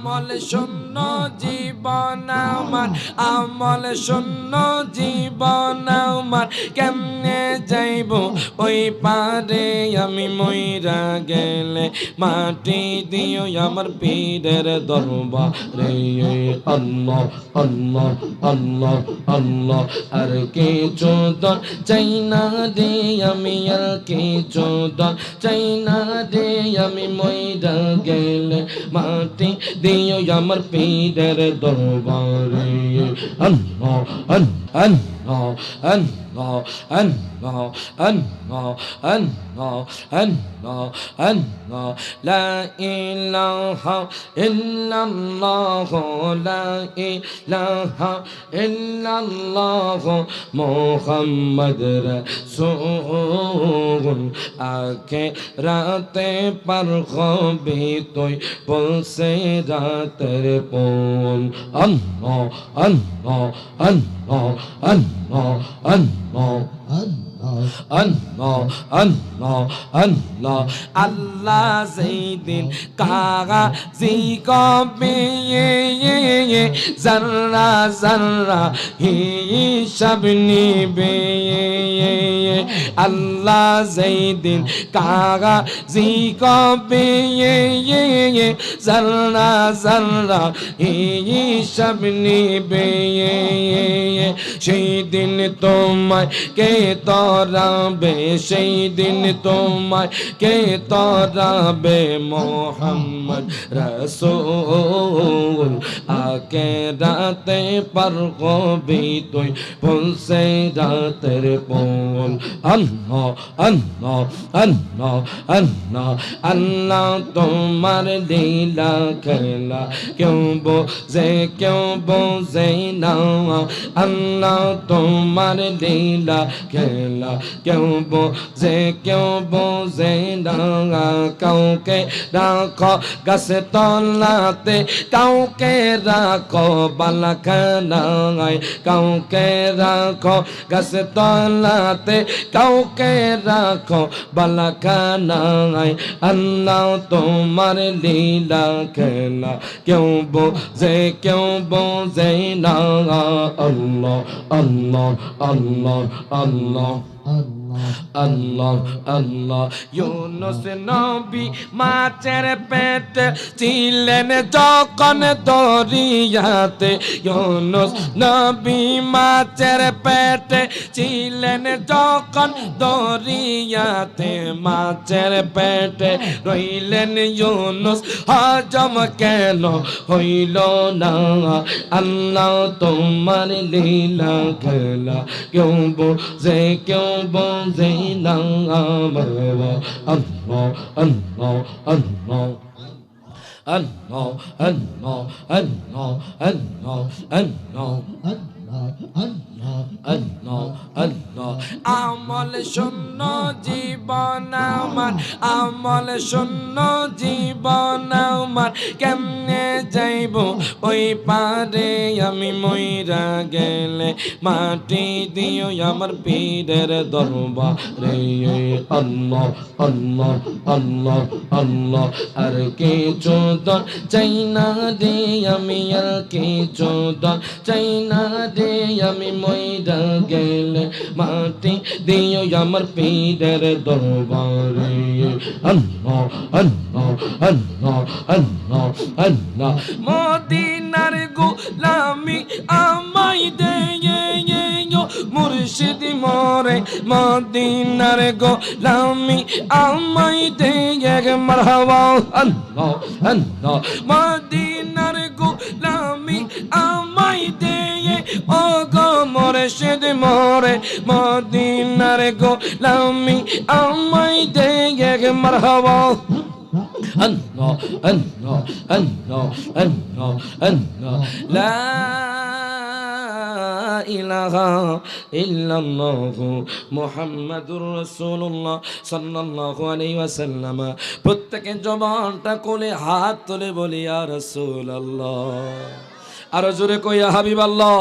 আমল শূন্য জীবন আমার, আমল শূন্য জীবন আমার। কেমনে যাইব? ওই পারে আমি মইরা গেলে মাটি দিও আমার পীরের দরবারে। আল্লাহ আল্লাহ আল্লাহ আল্লাহ, আর কে চোদন চাই না রে আমি, আর কে চোদন চাই না রে আমি মইরা গেলে মাটি দিও আমার পীরের দরবারে। আল্লাহ আল্লাহ الله الله الله الله الله الله الله لا إله إلا الله لا إله إلا الله محمد رسول আখে রাতে পার হবি তুই বলছে রাতের পোন অন্ন অন্ন অন্ন অন্ন الله الله الله الله الله الله الله زيدين كاغا زيكو بيه زرا زرا هي شبني بيه আল্লাহ সেইদিন কাগা জি কবে জর্রা জর্রা হিসাব নিবে সেই দিন তোমায় কে তরাবে সেই দিন তোমায় কে তরাবে, মোহাম্মদ রসুল। আকে রাতে পার কবি তুই বলছে রাতের পোল আল্লাহ আল্লাহ আল্লাহ আল্লাহ আল্লাহ তোমার লীলা খেলা। কেউ বোঝে কেউ বোঝে না। আল্লাহ তোমার লীলা খেলা। কেউ বোঝে কেউ বোঝে না। কাউকে রাখো গাছে তলাতে, কাউকে রাখো বালাখানায়। কাউকে রাখো গাছে তলাতে কাউকে রাখো বালাকানায় আল্লাহ তোমার লীলা খেলা। কেউ বোঝে কেউ বোঝে না। আল্লাহ আল্লাহ আল্লাহ আল্লাহ আল্লাহ। আল্লাহ ইউনুস নবী মাছের পেট ছিলেন যখন দরিয়াতে। ইউনুস নবী মাছের পেটে ছিলেন যখন দরিয়াতে। মাছের পেটে রইলেন ইউনুস, হজম কেন হইল না? আল্লাহ তোমার লীলা খেলা, কেউ বোঝে কেউ বোঝে। আমল শূন্য জীবন আমার আমল শূন্য জীবন আমার কেমনে যাইব? ওই পারে আমি মইরা গেলে মাটি দিও আমার পীরের দরবারে। আল্লাহ আল্লাহ আল্লাহ আল্লাহ, আর কে চোদন চাই না রে আমি, আর কে চোদন চাই না রে আমি মইরা গেলে মাটি দিও আমার পীরের দরবারে। আল্লাহ আল্লাহ। মদিনার গোলামি আমাই দে মুর্শিদ মরে। মদিনার গোলামি আমাই দে মারহাবা। আল্লাহ আল্লাহ মদিনার গোলামি আমাই দে ও গো মুর্শিদ মরে। মদিনার গোলামি আমাই দে মারহাবা। الله الله الله الله الله لا إله إلا الله محمد رسول الله صلى الله عليه وسلم প্রত্যেকের জবানটা কোলে হাত তুলে বলি আর রসুল আল্লাহ আরো জোরে কইয়া হাবিব আল্লাহ